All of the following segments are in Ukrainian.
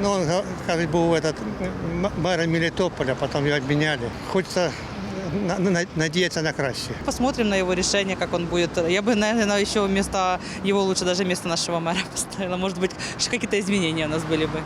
Ну, он, га- был этот, мэром Мелитополя, потом его обменяли. Хочется надеяться на краще. Посмотрим на его решение, как он будет. Я бы, наверное, еще вместо его лучше даже вместо нашего мэра поставила. Может быть, ш- какие-то изменения у нас были бы.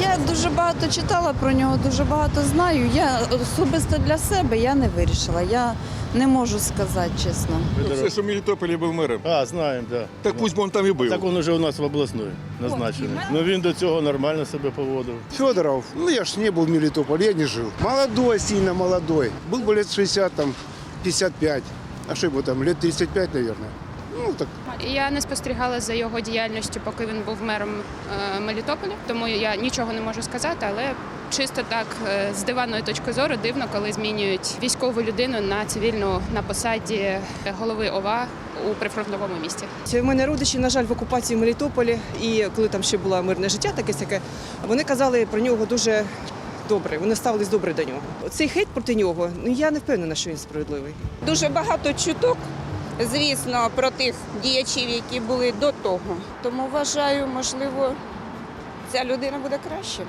Я дуже багато читала про нього, дуже багато знаю. Я особисто для себе я не вирішила. Я не можу сказати чесно. Все, що в Мелітополі був мером. А, знаємо, так. Да. Так пусть би він там і був. Так він уже у нас в обласної назначений. Ну він до цього нормально себе поводив. Федоров, ну я ж не был в Мелитополе, я не жил. Молодой, сильно молодой. Был бы лет 60, там, 55. А что ему там, лет 35, наверное. Ну, так Я не спостерігала за його діяльністю, поки він був мером е, Мелітополя, тому я нічого не можу сказати, але чисто так е, з диванної точки зору дивно, коли змінюють військову людину на цивільну на посаді голови ОВА у прифронтовому місті. У мене родичі, на жаль, в окупації в Мелітополі, і коли там ще було мирне життя, таке сяке, вони казали про нього дуже добре. Вони ставились добре до нього. Цей хейт проти нього, ну я не впевнена, що він справедливий. Дуже багато чуток, звісно, про тих діячів, які були до того. Тому вважаю, можливо, ця людина буде краще.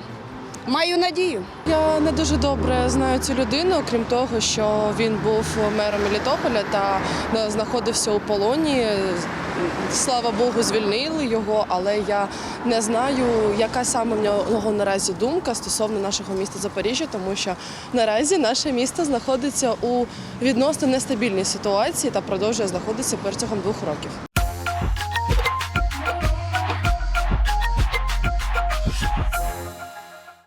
Маю надію. Я не дуже добре знаю цю людину, крім того, що він був мером Мелітополя та е, знаходився у полоні. Слава Богу, звільнили його, але я не знаю, яка саме в нього наразі думка стосовно нашого міста Запоріжжя, тому що наразі наше місто знаходиться у відносно нестабільній ситуації та продовжує знаходитися протягом двох років.